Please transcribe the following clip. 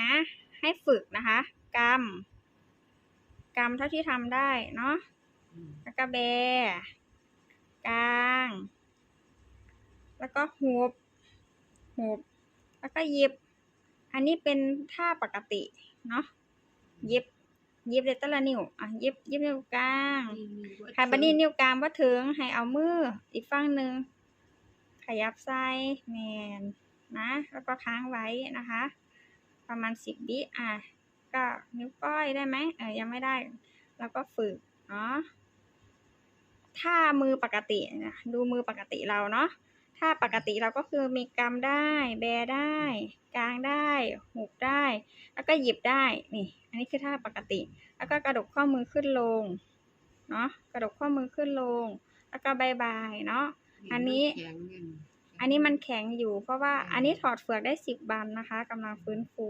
นะ ให้ฝึกนะคะกำกำเท่าที่ทำได้เนาะอืมแล้วก็แบกลาง แล้วก็หุบหุบแล้วก็หยิบ อันนี้เป็นท่าปกติเนาะหยิบหยิบเดยวแตละนิ้วอะหยิบหยิบนิ้วกลางนี่มีบ่ค่ะบัดนี้นิ้วกลางว่าถึงให้เอามืออีกฝั่งหนึ่งขยับใส่แมนนะ แล้วก็ค้างไว้นะคะ ประมาณสิบวิอะก็นิ้วก้อยได้ไหมเออยังไม่ได้ แล้วก็ฝึกเนาะถ้ามือปกตินะดูมือปกติเราเนาะถ้าปกติเราก็คือมีกำได้ แบได้ กลางได้หุบได้ แล้วก็หยิบได้นี่อันนี้คือท่าปกติ แล้วก็กระดกข้อมือขึ้นลงเนาะกระดกข้อมือขึ้นลง แล้วก็บายบายเนาะอันนี้แข็งอยู่อันนี้มันแข็งอยู่เพราะว่าอันนี้ถอดเฟือกได้สิบวันนะคะกำลังฟื้นฟู